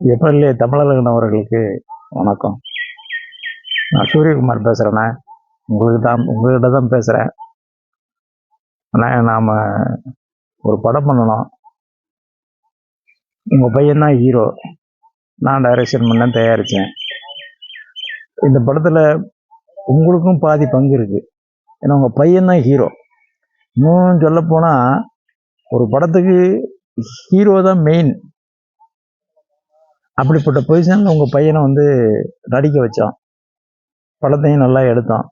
MLA Tamizhagan அவர்களுக்கு வணக்கம். நான் சூரியகுமார் பேசுகிறேண்ணே உங்களுக்கு தான் உங்கள்கிட்ட தான் பேசுகிறேன் அண்ணா நாம் ஒரு படம் பண்ணணும். உங்கள் பையன்தான் ஹீரோ நான் டைரக்ஷன் பண்ண தயாரித்தேன் இந்த படத்தில் உங்களுக்கும் பாதி பங்கு இருக்குது ஏன்னா உங்கள் பையன்தான் ஹீரோ இன்னும் சொல்லப்போனால் ஒரு படத்துக்கு ஹீரோ தான் மெயின் அப்படிப்பட்ட பொசிஷனில் உங்கள் பையனை வந்து நடிக்க வச்சோம் படத்தையும் நல்லா எடுத்தோம்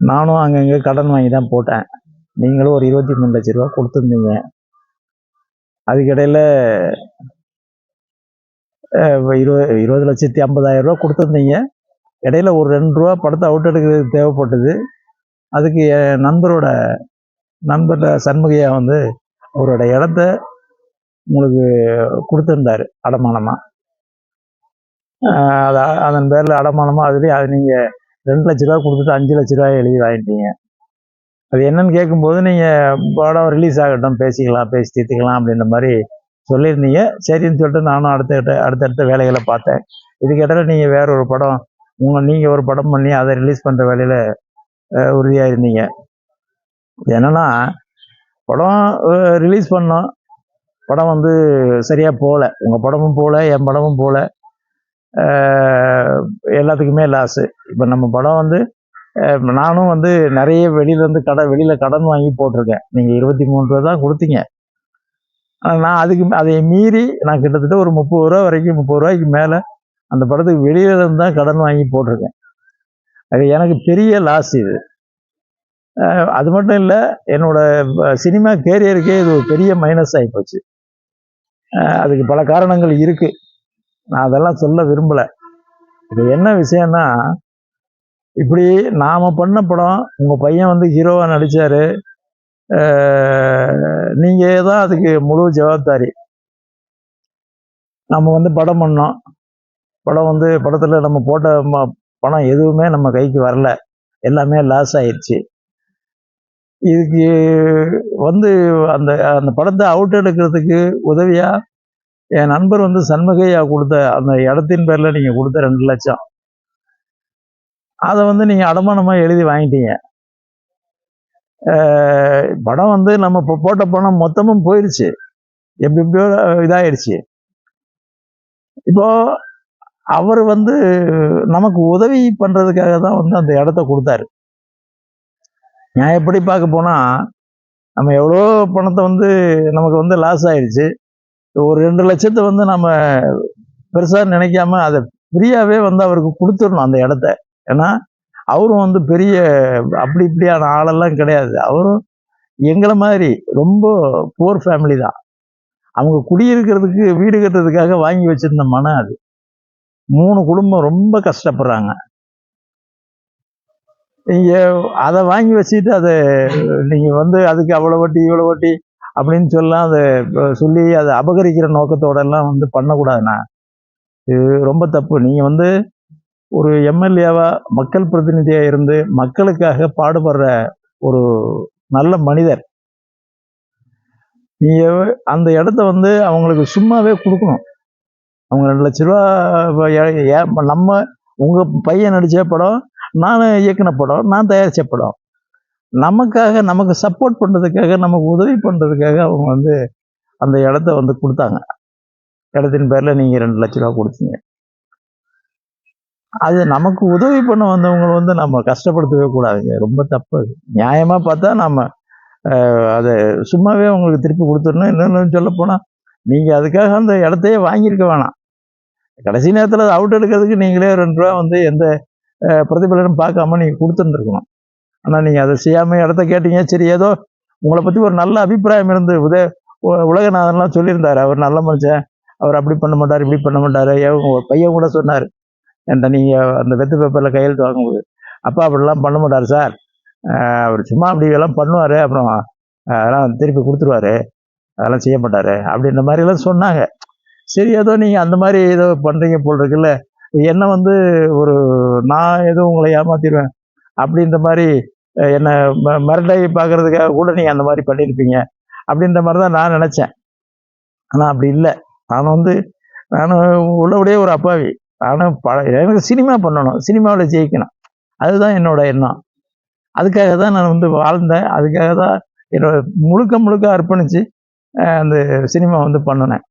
நானும் அங்கங்கே கடன் வாங்கி தான் போட்டேன். நீங்களும் ஒரு இருபத்தி மூணு லட்ச ரூபா கொடுத்துருந்தீங்க. அதுக்கிடையில் இருபது இருபது லட்சத்தி ஐம்பதாயிரம் ரூபா கொடுத்துருந்தீங்க. இடையில ஒரு ரெண்டு ரூபா படத்தை அவுட் எடுக்கிறதுக்கு தேவைப்பட்டது. அதுக்கு என் நண்பரோட நண்பர் சண்முகையா வந்து அவரோட இடத்த உங்களுக்கு கொடுத்துருந்தாரு அடமானமாக அது அதன் பேரில் அடமானமாக அதுலேயும் அது நீங்கள் ரெண்டு லட்ச ரூபா கொடுத்துட்டு அஞ்சு லட்ச ரூபாய் எழுதி வாங்கிட்டீங்க. அது என்னன்னு கேட்கும்போது நீங்கள் படம் ரிலீஸ் ஆகட்டும் பேசிக்கலாம் பேசி தீர்த்துக்கலாம் அப்படின்ற மாதிரி சொல்லியிருந்தீங்க. சரின்னு சொல்லிட்டு நானும் அடுத்த அடுத்தடுத்த வேலைகளை பார்த்தேன். இதுக்கிட்ட நீங்கள் வேற ஒரு படம் உங்கள் நீங்கள் ஒரு படம் பண்ணி அதை ரிலீஸ் பண்ணுற வேலையில் உறுதியாக இருந்தீங்க என்னன்னா படம் ரிலீஸ் பண்ணோம். படம் வந்து சரியாக போகல. உங்கள் படமும் போகல என் படமும் போகல. எல்லாத்துக்குமே லாஸு இப்போ நம்ம படம் வந்து நானும் வந்து நிறைய வெளியிலேருந்து கடன் வெளியில் கடன் வாங்கி போட்டிருக்கேன். நீங்கள் இருபத்தி மூணு ரூபா தான் கொடுத்தீங்க. ஆனால் நான் அதுக்கு அதை மீறி நான் கிட்டத்தட்ட ஒரு முப்பது ரூபா வரைக்கும் முப்பது ரூபாய்க்கு மேலே அந்த படத்துக்கு வெளியில இருந்து தான் கடன் வாங்கி போட்டிருக்கேன். அது எனக்கு பெரிய லாஸ் இது. அது மட்டும் இல்லை என்னோட சினிமா கேரியருக்கே இது ஒரு பெரிய மைனஸ் ஆகி போச்சு. அதுக்கு பல காரணங்கள் இருக்குது நான் அதெல்லாம் சொல்ல விரும்பலை. இது என்ன விஷயம்னா இப்படி நாம் பண்ண படம் உங்கள் பையன் வந்து ஹீரோவாக நடித்தார் நீங்கள் தான் அதுக்கு முழு ஜவாப்தாரி. நம்ம வந்து படம் பண்ணோம். படம் வந்து படத்தில் நம்ம போட்ட ம- பணம் எதுவுமே நம்ம கைக்கு வரல. எல்லாமே லாஸ் ஆயிடுச்சு. இதுக்கு வந்து அந்த அந்த படத்தை அவுட் எடுக்கிறதுக்கு உதவியாக என் நண்பர் வந்து சண்முகையா கொடுத்த அந்த இடத்தின் பேரில் நீங்கள் கொடுத்த ரெண்டு லட்சம். அதை வந்து நீங்கள் அடமானமாக எழுதி வாங்கிட்டீங்க. படம் வந்து நம்ம இப்போ போட்ட பணம் மொத்தமும் போயிடுச்சு எப்படி எப்படியோ இதாகிடுச்சு இப்போ அவர் வந்து நமக்கு உதவி பண்ணுறதுக்காக தான் வந்து அந்த இடத்த கொடுத்தாரு. நான் எப்படி பார்க்க போனால் நம்ம எவ்வளோ பணத்தை வந்து நமக்கு வந்து லாஸ் ஆயிடுச்சு. ஒரு ரெண்டு லட்சத்தை வந்து நம்ம பெருசாக நினைக்காம அதை ஃப்ரீயாகவே வந்து அவருக்கு கொடுத்துடணும் அந்த இடத்த. ஏன்னா அவரும் வந்து பெரிய அப்படி இப்படியான ஆளெல்லாம் கிடையாது. அவரும் எங்களை மாதிரி ரொம்ப புவர் ஃபேமிலி தான். அவங்க குடியிருக்கிறதுக்கு வீடு கட்டுறதுக்காக வாங்கி வச்சிருந்த மனம் அது. மூணு குடும்பம் ரொம்ப கஷ்டப்படுறாங்க. நீங்கள் அதை வாங்கி வச்சுட்டு அதை நீங்கள் வந்து அதுக்கு அவ்வளோ வட்டி இவ்வளோ வட்டி அப்படின்னு சொல்லலாம். அதை சொல்லி அதை அபகரிக்கிற நோக்கத்தோடெல்லாம் வந்து பண்ணக்கூடாதுண்ணா. இது ரொம்ப தப்பு. நீங்கள் வந்து ஒரு எம்எல்ஏவாக மக்கள் பிரதிநிதியாக இருந்து மக்களுக்காக பாடுபடுற ஒரு நல்ல மனிதர். நீங்கள் அந்த இடத்த வந்து அவங்களுக்கு சும்மாவே கொடுக்கணும். அவங்க ரெண்டு லட்ச ரூபா ஏ- நம்ம உங்கள் பையன் நடித்த படம் நான் இயக்குன படம் நான் தயாரித்த படம். நமக்காக நமக்கு சப்போர்ட் பண்ணுறதுக்காக நமக்கு உதவி பண்ணுறதுக்காக அவங்க வந்து அந்த இடத்த வந்து கொடுத்தாங்க. இடத்தின் பேரில் நீங்கள் ரெண்டு லட்ச ரூபா கொடுத்தீங்க. அது நமக்கு உதவி பண்ண வந்தவங்களை வந்து நம்ம கஷ்டப்படுத்தவே கூடாதுங்க. ரொம்ப தப்பு நியாயமாக பார்த்தா நம்ம அதை சும்மாவே உங்களுக்கு திருப்பி கொடுத்துடணும். இன்னொன்று சொல்ல நீங்கள் அதுக்காக அந்த இடத்தையே வாங்கியிருக்க வேணாம். கடைசி நேரத்தில் அவுட் எடுக்கிறதுக்கு நீங்களே ரெண்டு ரூபா வந்து எந்த பிரதிபலனும் பார்க்காம நீங்கள் கொடுத்துருந்துருக்கணும். ஆனால் நீங்கள் அதை செய்யாமல் இடத்த கேட்டீங்க சரி ஏதோ உங்களை பற்றி ஒரு நல்ல அபிப்பிராயம் இருந்து உதய உலகநாதன்லாம் சொல்லியிருந்தார். அவர் நல்ல மனுஷன். அவர் அப்படி பண்ண மாட்டார் இப்படி பண்ண மாட்டார். ஏன் பையன் கூட சொன்னார். என்கிட்ட நீங்கள் அந்த வெத்து பேப்பரில் கையெழுத்து வாங்கும்போது அப்பா அப்படிலாம் பண்ண மாட்டார் சார். அவர் சும்மா அப்படி எல்லாம் பண்ணுவார். அப்புறம் அதெல்லாம் திருப்பி கொடுத்துருவாரு. அதெல்லாம் செய்ய மாட்டார். அப்படின்ற மாதிரிலாம் சொன்னாங்க. சரி ஏதோ நீங்கள் அந்த மாதிரி ஏதோ பண்ணுறீங்க போல் இருக்குல்ல. என்ன வந்து ஒரு நான் ஏதோ உங்களை ஏமாத்திடுவேன் அப்படின்ற மாதிரி என்னை ம- மிரட்டை பார்க்கறதுக்காக கூட நீங்கள் அந்த மாதிரி பண்ணியிருப்பீங்க அப்படின்ற மாதிரி தான் நான் நினச்சேன். ஆனால் அப்படி இல்லை. நான் வந்து நான் உள்ளபடியே ஒரு அப்பாவி. நானும் ப எனக்கு சினிமா பண்ணணும். சினிமாவில் ஜெயிக்கணும். அதுதான் என்னோட எண்ணம். அதுக்காக தான் நான் வந்து வாழ்ந்தேன். அதுக்காக தான் என்னோட முழுக்க முழுக்க அர்ப்பணித்து அந்த சினிமா வந்து பண்ணினேன்.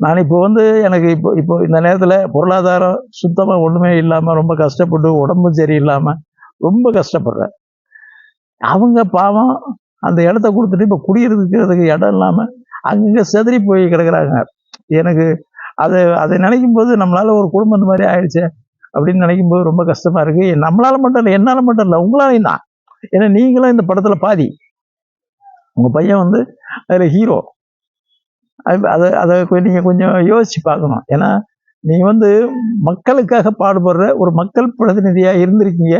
நான் இப்போ வந்து எனக்கு இப்போ இப்போ இந்த நேரத்தில் பொருளாதாரம் சுத்தமாக ஒன்றுமே இல்லாமல் ரொம்ப கஷ்டப்பட்டு உடம்பும் சரியில்லாமல் ரொம்ப கஷ்டப்படுறேன். அவங்க பாவம் அந்த இடத்த கொடுத்துட்டு இப்போ குடியிருக்கிறதுக்கு இடம் இல்லாமல் அங்கங்கே செதறி போய் கிடக்குறாங்க. எனக்கு அதை அதை நினைக்கும் போது நம்மளால் ஒரு குடும்பம் இந்த மாதிரி ஆயிடுச்சு அப்படின்னு நினைக்கும் போது ரொம்ப கஷ்டமாக இருக்குது நம்மளால் மட்டும் இல்லை என்னால் மட்டும் இல்லை உங்களாலையும் தான் ஏன்னா நீங்களும் இந்த படத்தில் பாதி. உங்கள் பையன் வந்து அதில் ஹீரோ அதை அதை நீங்கள் கொஞ்சம் யோசிச்சு பார்க்கணும். ஏன்னா நீங்கள் வந்து மக்களுக்காக பாடுபடுற ஒரு மக்கள் பிரதிநிதியாக இருந்திருக்கீங்க.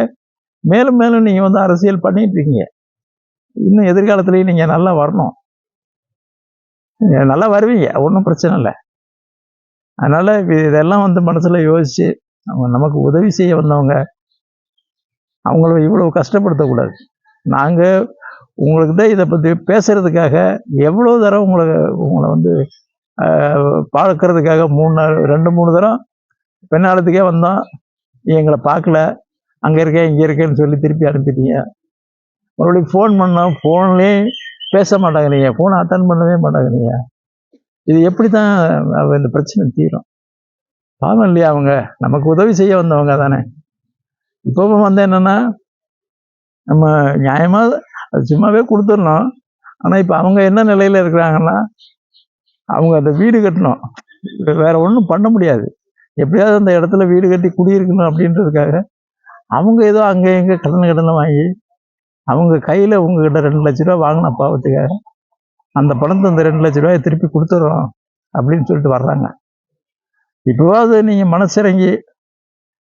மேலும் மேலும் நீங்கள் வந்து அரசியல் பண்ணிட்டு இருக்கீங்க. இன்னும் எதிர்காலத்துலேயும் நீங்கள் நல்லா வரணும். நீங்கள் நல்லா வருவீங்க. ஒன்றும் பிரச்சனை இல்லை. அதனால் இதெல்லாம் வந்து மனசில் யோசித்து அவங்க நமக்கு உதவி செய்ய வந்தவங்க அவங்கள இவ்வளோ கஷ்டப்படுத்தக்கூடாது. நாங்கள் உங்களுக்கு தான் இதை பற்றி பேசுகிறதுக்காக எவ்வளோ தரம் உங்களை உங்களை வந்து பார்க்கறதுக்காக மூணு நாள் ரெண்டு மூணு தரம் பெண்ணாலத்துக்கே வந்தோம் நீ எங்களை பார்க்கல அங்கே இருக்கேன் இங்கே இருக்கேன்னு சொல்லி திருப்பி அனுப்பிட்டீங்க. மறுபடியும் ஃபோன் பண்ணோம் ஃபோன்லேயே பேச மாட்டாங்கிறீங்க ஃபோன் அட்டன் பண்ணவே மாட்டாங்கிறீங்க இது எப்படி தான் இந்த பிரச்சனை தீரும்? பாவம் இல்லையா அவங்க? நமக்கு உதவி செய்ய வந்தவங்க தானே. இப்போவும் வந்து என்னென்னா நம்ம நியாயமாக அது சும்மாவே கொடுத்துடணும். ஆனால் இப்போ அவங்க என்ன நிலையில் இருக்கிறாங்கன்னா அவங்க அந்த வீடு கட்டணும். வேற ஒன்றும் பண்ண முடியாது. எப்படியாவது அந்த இடத்துல வீடு கட்டி குடியிருக்கணும் அப்படின்றதுக்காக அவங்க ஏதோ அங்கே எங்கே கடன் கடனை வாங்கி அவங்க கையில் உங்ககிட்ட ரெண்டு லட்ச ரூபா வாங்கின பாவத்துக்காக அந்த பணத்தை அந்த ரெண்டு லட்ச ரூபாயை திருப்பி கொடுத்துட்றோம் அப்படின்னு சொல்லிட்டு வர்றாங்க. இப்போவாவது நீங்கள் மனசிறங்கி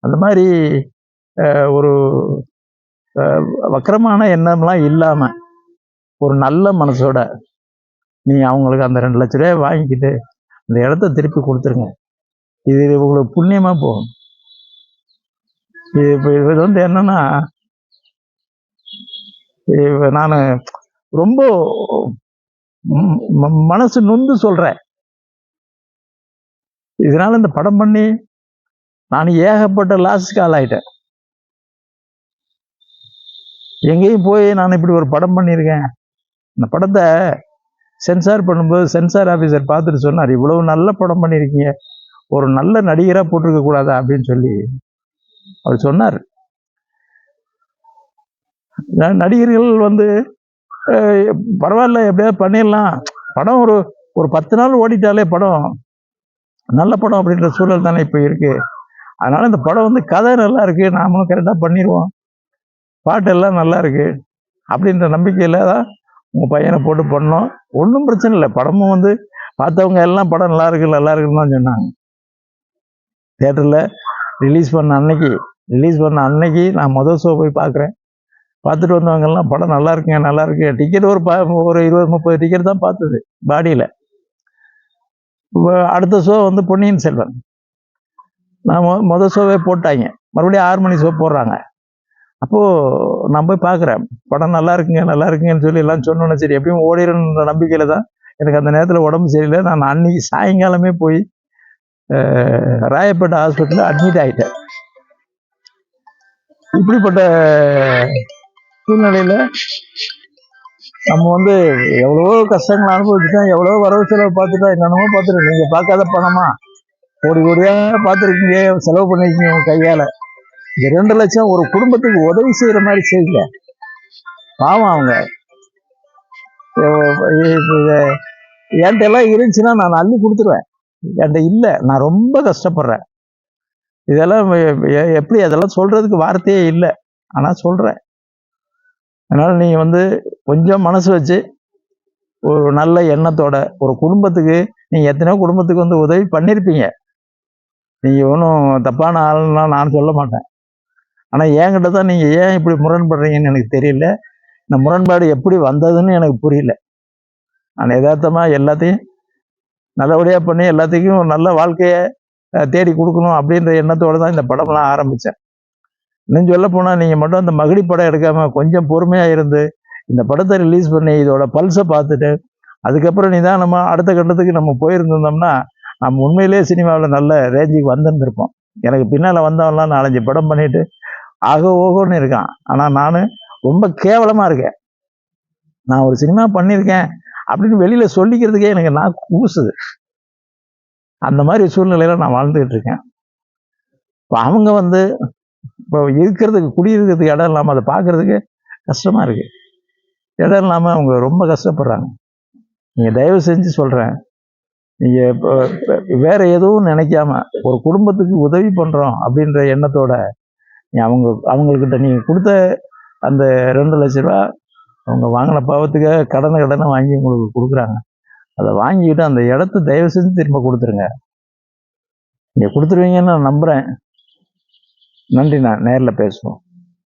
அந்த மாதிரி ஒரு வக்கரமான எண்ணம்லாம் இல்லாம ஒரு நல்ல மனசோட நீ அவங்களுக்கு அந்த ரெண்டு லட்ச ரூபாய் வாங்கிக்கிட்டு அந்த இடத்த திருப்பி கொடுத்துருங்க. இது உங்களுக்கு புண்ணியமா போகும். இது இப்போ இது வந்து என்னன்னா நான் ரொம்ப மனசு நொந்து சொல்றேன். இதனால இந்த படம் பண்ணி நான் ஏகப்பட்ட லாஸ்க்கு ஆளாயிட்டேன். எங்கேயும் போய் நான் இப்படி ஒரு படம் பண்ணியிருக்கேன். இந்த படத்தை சென்சார் பண்ணும்போது சென்சார் ஆஃபீஸர் பார்த்துட்டு சொன்னார் இவ்வளவு நல்ல படம் பண்ணியிருக்கீங்க. ஒரு நல்ல நடிகராக போட்டிருக்க கூடாதா? அப்படின்னு சொல்லி. அவர் சொன்னார். நடிகர்கள் வந்து பரவாயில்ல எப்படியாவது பண்ணிடலாம். படம் ஒரு ஒரு பத்து நாள் ஓடிட்டாலே படம் நல்ல படம் அப்படின்ற சூழல் தானே இப்போ இருக்குது அதனால் இந்த படம் வந்து கதை நல்லா இருக்குது நாமளும் கரெக்டாக பண்ணிடுவோம் பாட்டெல்லாம் நல்லா இருக்கு அப்படின்ற நம்பிக்கையில் தான் உங்கள் பையனை போட்டு பண்ணோம். ஒன்றும் பிரச்சனை இல்லை. படமும் வந்து பார்த்தவங்க எல்லாம் படம் நல்லா இருக்கு நல்லா இருக்குன்னு தான் சொன்னாங்க. தேட்டரில் ரிலீஸ் பண்ண அன்னைக்கு ரிலீஸ் பண்ண அன்னைக்கு நான் முதல் ஷோ போய் பார்க்குறேன் பார்த்துட்டு வந்தவங்க எல்லாம் படம் நல்லா இருக்குங்க நல்லா இருக்கு டிக்கெட் ஒரு ப ஒரு இருபது முப்பது டிக்கெட் தான் பார்த்தது பாடியில். அடுத்த ஷோ வந்து பொன்னியின் செல்வன். நான் மொ முதல் ஷோவே போட்டாங்க. மறுபடியும் ஆறு மணி ஷோ போடுறாங்க. அப்போது நான் போய் பார்க்குறேன். படம் நல்லா இருக்குங்க நல்லா இருக்குங்கன்னு சொல்லி எல்லாம் சொன்னோன்னே சரி எப்பயும் ஓடிடுன்ற நம்பிக்கையில் தான் எனக்கு அந்த நேரத்தில் உடம்பு சரியில்லை. நான் அன்னைக்கு சாயங்காலமே போய் ராயப்பேட்டை ஹாஸ்பிட்டலில் அட்மிட் ஆகிட்டேன் இப்படிப்பட்ட சூழ்நிலையில் நம்ம வந்து எவ்வளவோ கஷ்டங்கள் அனுபவிச்சுட்டோம் எவ்வளவோ வரவு செலவு பார்த்துட்டா என்னென்னமோ பார்த்துட்டு நீங்கள் பார்க்காத பணமா? கோடி கோடியாக பார்த்துருக்கீங்க செலவு பண்ணிருக்கீங்க உங்கள் கையால். ரெண்டு லட்சம் ஒரு குடும்பத்துக்கு உதவி செய்யற மாதிரி செய்யுங்க பாவம் அவங்க. என்கிட்ட எல்லாம் இருந்துச்சுன்னா நான் அள்ளி கொடுத்துருவேன். என்கிட்ட இல்லை நான் ரொம்ப கஷ்டப்படுறேன். இதெல்லாம் எப்படி அதெல்லாம் சொல்றதுக்கு வார்த்தையே இல்லை. ஆனால் சொல்றேன். அதனால நீங்கள் வந்து கொஞ்சம் மனசு வச்சு ஒரு நல்ல எண்ணத்தோட ஒரு குடும்பத்துக்கு நீங்கள் எத்தனையோ குடும்பத்துக்கு வந்து உதவி பண்ணியிருப்பீங்க நீங்கள் ஒன்றும் தப்பான ஆளுன்னா நான் சொல்ல மாட்டேன். ஆனால் என்கிட்ட தான் நீங்கள் ஏன் இப்படி முரண்படுறீங்கன்னு எனக்கு தெரியல. இந்த முரண்பாடு எப்படி வந்ததுன்னு எனக்கு புரியல. நான் யதார்த்தமாக எல்லாத்தையும் நல்லபடியாக பண்ணி எல்லாத்துக்கும் ஒரு நல்ல வாழ்க்கையை தேடி கொடுக்கணும் அப்படின்ற எண்ணத்தோடு தான் இந்த படம்லாம் ஆரம்பித்தேன் இன்னும் சொல்ல போனால் நீங்கள் மட்டும் அந்த மகிழி படம் எடுக்காமல் கொஞ்சம் பொறுமையாக இருந்து இந்த படத்தை ரிலீஸ் பண்ணி இதோட பல்ஸை பார்த்துட்டு அதுக்கப்புறம் நிதானமாக அடுத்த கட்டத்துக்கு நம்ம போயிருந்தோம்னா நம்ம உண்மையிலேயே சினிமாவில் நல்ல ரேஞ்சுக்கு வந்திருந்திருப்போம். எனக்கு பின்னால் வந்தவன்லாம் நாலஞ்சு படம் பண்ணிவிட்டு ஆகோ ஓகோன்னு இருக்கான். ஆனால் நான் ரொம்ப கேவலமாக இருக்கேன். நான் ஒரு சினிமா பண்ணியிருக்கேன் அப்படின்னு வெளியில் சொல்லிக்கிறதுக்கே எனக்கு நான் கூசுது. அந்த மாதிரி சூழ்நிலையில நான் வாழ்ந்துகிட்டு இருக்கேன். இப்போ அவங்க வந்து இப்போ இருக்கிறதுக்கு குடியிருக்கிறதுக்கு இடம் இல்லாமல் அதை பார்க்கறதுக்கு கஷ்டமாக இருக்கு. இடம் இல்லாமல் அவங்க ரொம்ப கஷ்டப்படுறாங்க. நீங்கள் தயவு செஞ்சு சொல்கிறேன் நீங்கள் இப்போ வேறு வேற எதுவும் நினைக்காம ஒரு குடும்பத்துக்கு உதவி பண்ணுறோம் அப்படின்ற எண்ணத்தோட அவங்க அவங்கக்கிட்ட நீங்கள் கொடுத்த அந்த ரெண்டு லட்ச ரூபா அவங்க வாங்கின பாவத்துக்காக கடனை கடனை வாங்கி உங்களுக்கு கொடுக்குறாங்க. அதை வாங்கிக்கிட்டு அந்த இடத்த தயவு செஞ்சு திரும்ப கொடுத்துருங்க. நீங்கள் கொடுத்துருவீங்கன்னு நான் நம்புகிறேன் நன்றி நான் நேரில் பேசுவோம்.